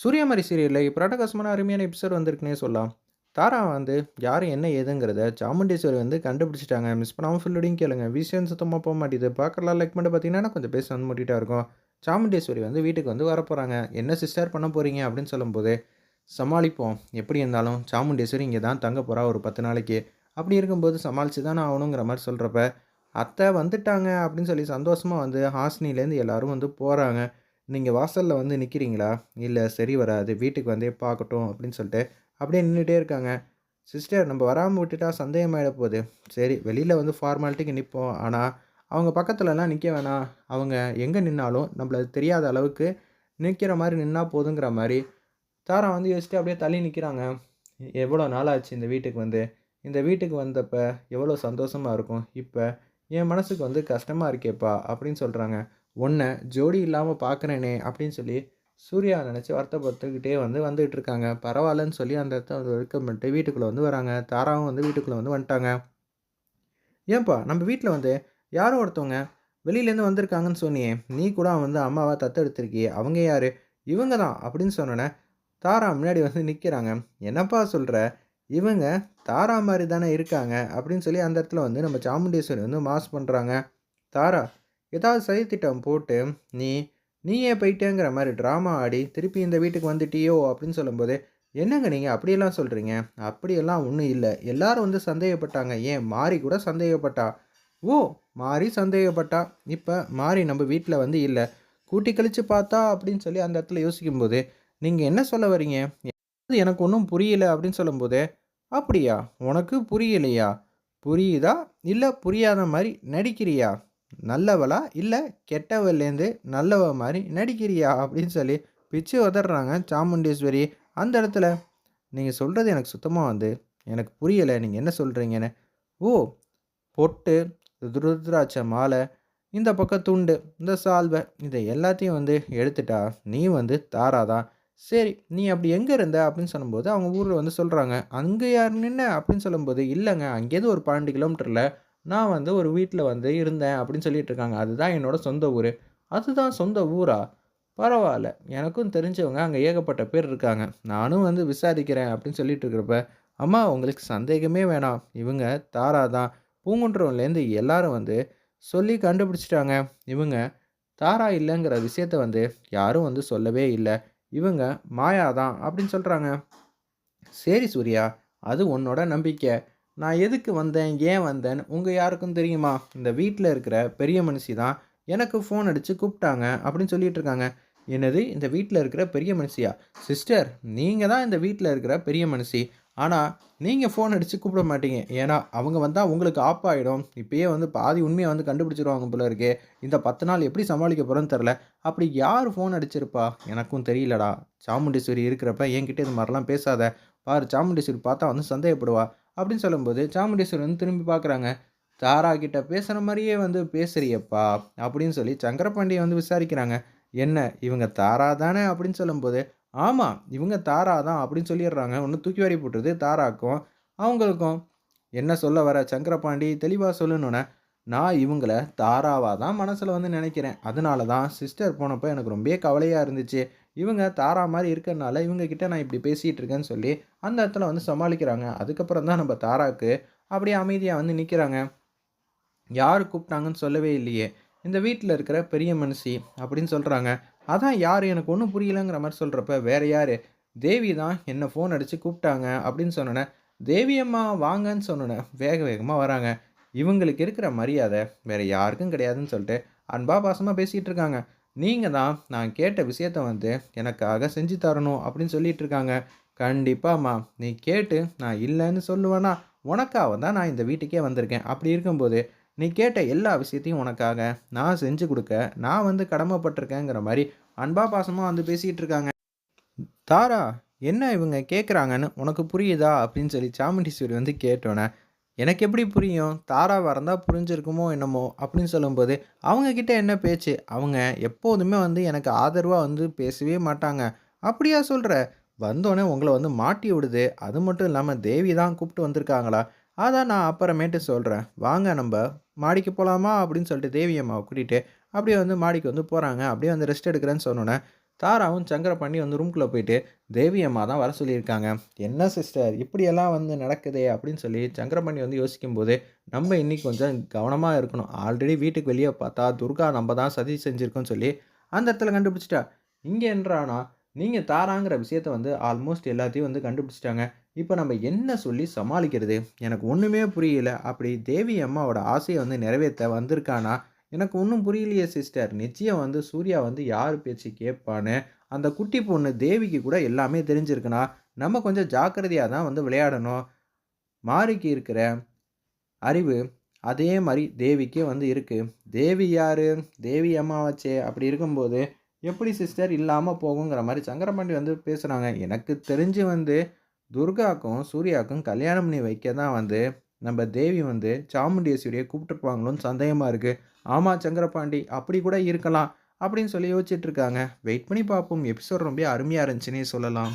சூர்யாமாரி சீரியலில் இப்போ பிரடகாசமான அருமையான எபிசோட் வந்திருக்குன்னே சொல்லலாம். தாரா வந்து யார் என்ன ஏதுங்கிறத சாமுண்டேஸ்வரி வந்து கண்டுபிடிச்சிட்டாங்க. மிஸ் பண்ணாமல் ஃபுல்லோடையும் கேளுங்க. விஷயம் சுத்தமாக போக மாட்டேது பார்க்கலாம் லைக் பண்ணி பார்த்தீங்கன்னா கொஞ்சம் பேச வந்து மூட்டிகிட்டா இருக்கும். சாமுண்டேஸ்வரி வந்து வீட்டுக்கு வந்து வரப்போகிறாங்க என்ன சிஸ்டர் பண்ண போகிறீங்க அப்படின்னு சொல்லும்போது சமாளிப்போம். எப்படி இருந்தாலும் சாமுண்டேஸ்வரி இங்கே தான் தங்க போகிறா ஒரு பத்து நாளைக்கு. அப்படி இருக்கும்போது சமாளித்து தானே ஆகணுங்கிற மாதிரி சொல்கிறப்ப அத்தை வந்துட்டாங்க அப்படின்னு சொல்லி சந்தோஷமாக வந்து ஹாஸ்னிலேருந்து எல்லாரும் வந்து போகிறாங்க நீங்கள் வாசலில் வந்து நிற்கிறீங்களா இல்லை சரி வராது வீட்டுக்கு வந்தே பார்க்கட்டும் அப்படின்னு சொல்லிட்டு அப்படியே நின்றுட்டே இருக்காங்க. சிஸ்டர் நம்ம வராமல் விட்டுட்டா சந்தேகமாயிட போகுது. சரி வெளியில் வந்து ஃபார்மாலிட்டிக்கு நிற்போம் ஆனால் அவங்க பக்கத்துலலாம் நிற்க வேணாம். அவங்க எங்கே நின்னாலும் நம்மள தெரியாத அளவுக்கு நிற்கிற மாதிரி நின்னா போதுங்கிற மாதிரி தாரா வந்து யோசிச்சுட்டு அப்படியே தள்ளி நிற்கிறாங்க எவ்வளோ நாள் ஆச்சு இந்த வீட்டுக்கு வந்து? இந்த வீட்டுக்கு வந்தப்போ எவ்வளோ சந்தோஷமாக இருக்கும்? இப்போ என் மனசுக்கு வந்து கஷ்டமாக இருக்கேப்பா அப்படின்னு சொல்கிறாங்க உன்னை ஜோடி இல்லாமல் பார்க்குறேனே அப்படின்னு சொல்லி சூர்யா நினச்சி வருத்தப்பட்டுக்கிட்டே வந்து வந்துகிட்டு இருக்காங்க. பரவாயில்லன்னு சொல்லி அந்த இடத்த வந்து வெல்கம் பண்ணிட்டு வீட்டுக்குள்ளே வந்து வராங்க. தாராவும் வந்து வீட்டுக்குள்ளே வந்து வந்துட்டாங்க. ஏன்பா நம்ம வீட்டில் வந்து யாரோ ஒருத்தவங்க வெளியிலேருந்து வந்திருக்காங்கன்னு சொன்னியே. நீ கூட வந்து அம்மாவை தத்தெடுத்திருக்கியே. அவங்க யார்? இவங்க தான் அப்படின்னு சொன்னோன்னே தாரா முன்னாடி வந்து நிற்கிறாங்க என்னப்பா சொல்கிற இவங்க தாரா மாதிரி தானே இருக்காங்க அப்படின்னு சொல்லி அந்த இடத்துல வந்து நம்ம சாமுண்டேஸ்வரி வந்து மாஸ் பண்ணுறாங்க தாரா ஏதாவது சதித்திட்டம் போட்டு நீ நீயே போயிட்டேங்கிற மாதிரி ட்ராமா ஆடி திருப்பி இந்த வீட்டுக்கு வந்துட்டியோ? அப்படின்னு சொல்லும்போது என்னங்க நீங்கள் அப்படியெல்லாம் சொல்கிறீங்க அப்படியெல்லாம் ஒன்றும் இல்லை. எல்லாரும் வந்து சந்தேகப்பட்டாங்க. ஏன் மாறி கூட சந்தேகப்பட்டா? ஓ மாறி சந்தேகப்பட்டா. இப்போ மாறி நம்ம வீட்டில் வந்து இல்லை. கூட்டி கழித்து பார்த்தா அப்படின்னு சொல்லி அந்த இடத்துல யோசிக்கும்போது நீங்கள் என்ன சொல்ல வரீங்க எனக்கு ஒன்றும் புரியல? அப்படின்னு சொல்லும்போது அப்படியா? உனக்கு புரியலையா? புரியுதா? இல்லை புரியாத மாதிரி நடிக்கிறியா? நல்லவளா? இல்லை கெட்டவள்லேருந்து நல்லவ மாதிரி நடிக்கிறியா? அப்படின்னு சொல்லி பிச்சு உதறாங்க சாமுண்டீஸ்வரி. அந்த இடத்துல நீங்கள் சொல்கிறது எனக்கு சுத்தமாக வந்து எனக்கு புரியலை. நீங்கள் என்ன சொல்கிறீங்கன்னு ஓ பொட்டு துருத்ராட்ச மாலை இந்த பக்கம் துண்டு இந்த சால்வை இதை எல்லாத்தையும் வந்து எடுத்துட்டா நீ வந்து தாராதான் சரி நீ அப்படி எங்கே இருந்த? அப்படின்னு சொல்லும்போது அவங்க ஊரில் வந்து சொல்கிறாங்க அங்கே யார் நின்ன? அப்படின்னு சொல்லும்போது இல்லைங்க அங்கேருந்து ஒரு பன்னெண்டு கிலோமீட்டரில் நான் வந்து ஒரு வீட்டில் வந்து இருந்தேன் அப்படின்னு சொல்லிட்டு இருக்காங்க அதுதான் என்னோட சொந்த ஊர். அதுதான் சொந்த ஊரா? பரவாயில்ல. எனக்கும் தெரிஞ்சவங்க அங்கே ஏகப்பட்ட பேர் இருக்காங்க. நானும் வந்து விசாரிக்கிறேன் அப்படின்னு சொல்லிட்டு இருக்கிறப்ப அம்மா உங்களுக்கு சந்தேகமே வேணாம். இவங்க தாரா தான். பூங்குன்றம்லேருந்து எல்லாரும் வந்து சொல்லி கண்டுபிடிச்சிட்டாங்க. இவங்க தாரா இல்லைங்கிற விஷயத்த வந்து யாரும் வந்து சொல்லவே இல்லை. இவங்க மாயா தான் அப்படின்னு சொல்கிறாங்க சரி சூர்யா அது உன்னோட நம்பிக்கை. நான் எதுக்கு வந்தேன் ஏன் வந்தேன்னு உங்கள் யாருக்கும் தெரியுமா? இந்த வீட்டில் இருக்கிற பெரிய மனுஷி தான் எனக்கு ஃபோன் அடித்து கூப்பிட்டாங்க அப்படின்னு சொல்லிட்டு இருக்காங்க. என்னது இந்த வீட்டில் இருக்கிற பெரிய மனுஷியா? சிஸ்டர் நீங்கள் தான் இந்த வீட்டில் இருக்கிற பெரிய மனுஷி. ஆனால் நீங்கள் ஃபோன் அடித்து கூப்பிட மாட்டீங்க. ஏன்னா அவங்க வந்தால் உங்களுக்கு ஆப் ஆகிடும் இப்போயே வந்து பாதி உண்மையை வந்து கண்டுபிடிச்சிருவாங்க போல இருக்கே. இந்த பத்து நாள் எப்படி சமாளிக்க போகிறோன்னு தெரில அப்படி யார் ஃபோன் அடிச்சிருப்பா? எனக்கும் தெரியலடா. சாமுண்டீஸ்வரி இருக்கிறப்ப என்கிட்ட இது மாதிரிலாம் பேசாத. பாரு சாமுண்டீஸ்வரி பார்த்தா வந்து சந்தேகப்படுவா. அப்படின்னு சொல்லும்போது சாமுண்டீஸ்வரர் வந்து திரும்பி பார்க்குறாங்க தாரா கிட்ட பேசுகிற மாதிரியே வந்து பேசுறியப்பா அப்படின்னு சொல்லி சங்கரபாண்டியை வந்து விசாரிக்கிறாங்க. என்ன இவங்க தாரா தானே? அப்படின்னு சொல்லும்போது ஆமாம் இவங்க தாரா தான் அப்படின்னு சொல்லிடுறாங்க. ஒன்று தூக்கி வாரி போட்டுருது தாராக்கும் அவங்களுக்கும். என்ன சொல்ல வர சங்கரபாண்டி தெளிவாக சொல்லணுன்னே நான் இவங்கள தாராவாக தான் மனசில் வந்து நினைக்கிறேன். அதனால தான் சிஸ்டர் போனப்போ எனக்கு ரொம்பவே கவலையாக இருந்துச்சு. இவங்க தாரா மாதிரி இருக்கிறனால இவங்க கிட்ட நான் இப்படி பேசிகிட்டு இருக்கேன்னு சொல்லி அந்த இடத்துல வந்து சமாளிக்கிறாங்க. அதுக்கப்புறம் தான் நம்ம தாராக்கு அப்படியே அமைதியாக வந்து நிற்கிறாங்க யார் கூப்பிட்டாங்கன்னு சொல்லவே இல்லையே. இந்த வீட்டில் இருக்கிற பெரிய மனுஷி அப்படின்னு சொல்கிறாங்க அதான் யார்? எனக்கு ஒன்றும் புரியலங்கிற மாதிரி சொல்கிறப்ப வேறு யார்? தேவி தான் என்னை ஃபோன் அடித்து கூப்பிட்டாங்க அப்படின்னு சொன்னேன் தேவி அம்மா வாங்கன்னு சொன்னோன்னே வேக வேகமாக வராங்க. இவங்களுக்கு இருக்கிற மரியாதை வேறு யாருக்கும் கிடையாதுன்னு சொல்லிட்டு அன்பா பாசமாக பேசிகிட்டு இருக்காங்க. நீங்கள் தான் நான் கேட்ட விஷயத்த வந்து எனக்காக செஞ்சு தரணும் அப்படின்னு சொல்லிட்டு இருக்காங்க கண்டிப்பாம்மா. நீ கேட்டு நான் இல்லைன்னு சொல்லுவேனா? உனக்காக தான் நான் இந்த வீட்டுக்கே வந்திருக்கேன். அப்படி இருக்கும்போது நீ கேட்ட எல்லா விஷயத்தையும் உனக்காக நான் செஞ்சு கொடுக்க நான் வந்து கடமைப்பட்டிருக்கேங்கிற மாதிரி அன்பா பாசமாக வந்து பேசிகிட்டு இருக்காங்க தாரா என்ன இவங்க கேட்குறாங்கன்னு உனக்கு புரியுதா? அப்படின்னு சொல்லி சாமுண்டீஸ்வரி வந்து கேட்டோன்னே எனக்கு எப்படி புரியும்? தாராவாக இருந்தால் புரிஞ்சிருக்குமோ என்னமோ அப்படின்னு சொல்லும்போது அவங்கக்கிட்ட என்ன பேச்சு? அவங்க எப்போதுமே வந்து எனக்கு ஆதரவாக வந்து பேசவே மாட்டாங்க. அப்படியா சொல்கிற வந்தோடனே உங்களை வந்து மாட்டி விடுது. அது மட்டும் இல்லாமல் தேவி தான் கூப்பிட்டு வந்திருக்காங்களா? அதான் நான் அப்புறமேட்டு சொல்கிறேன் வாங்க நம்ம மாடிக்கு போகலாமா அப்படின்னு சொல்லிட்டு தேவி அம்மாவை கூட்டிகிட்டு அப்படியே வந்து மாடிக்கு வந்து போகிறாங்க அப்படியே வந்து ரெஸ்ட் எடுக்கிறேன்னு சொன்னோன்னே தாராவும் சங்கரபாண்டி வந்து ரூம்குள்ளே போயிட்டு தேவி அம்மா தான் வர சொல்லியிருக்காங்க. என்ன சிஸ்டர் இப்படியெல்லாம் வந்து நடக்குதே? அப்படின்னு சொல்லி சங்கரபாண்டி வந்து யோசிக்கும்போது நம்ம இன்னைக்கு கொஞ்சம் கவனமாக இருக்கணும். ஆல்ரெடி வீட்டுக்கு வெளியே பார்த்தா துர்கா நம்ம தான் சதி செஞ்சுருக்கோன்னு சொல்லி அந்த இடத்துல கண்டுபிடிச்சிட்டா. இங்கே என்றானா நீங்கள் தாராங்கிற விஷயத்த வந்து ஆல்மோஸ்ட் எல்லாத்தையும் வந்து கண்டுபிடிச்சிட்டாங்க. இப்போ நம்ம என்ன சொல்லி சமாளிக்கிறது? எனக்கு ஒன்றுமே புரியல. அப்படி தேவி அம்மாவோட ஆசையை வந்து நிறைவேற்ற வந்திருக்கானா? எனக்கு ஒன்றும் புரியலையே சிஸ்டர் நிச்சயம் வந்து சூர்யா வந்து யார் பேச்சு கேட்பான்னு அந்த குட்டி பொண்ணு தேவிக்கு கூட எல்லாமே தெரிஞ்சிருக்குன்னா நம்ம கொஞ்சம் ஜாக்கிரதையாக தான் வந்து விளையாடணும். மாரிக்கு இருக்கிற அறிவு அதே மாதிரி தேவிக்கே வந்து இருக்குது தேவி யார்? தேவி அம்மாவாச்சே. அப்படி இருக்கும்போது எப்படி சிஸ்டர் இல்லாமல் போகுங்கிற மாதிரி சங்கரபாண்டி வந்து பேசுகிறாங்க எனக்கு தெரிஞ்சு வந்து துர்காக்கும் சூர்யாவுக்கும் கல்யாணம் பண்ணி வைக்க தான் வந்து நம்ம தேவி வந்து சாமுண்டீஸ்வரியை கூப்பிட்டுருப்பாங்களோன்னு சந்தேகமாக இருக்குது ஆமாம் சங்கரபாண்டி அப்படி கூட இருக்கலாம் அப்படின்னு சொல்லி யோசிச்சுட்டு இருக்காங்க. வெயிட் பண்ணி பார்ப்போம். எபிசோட் ரொம்ப அருமையாக இருந்துச்சுன்னே சொல்லலாம்.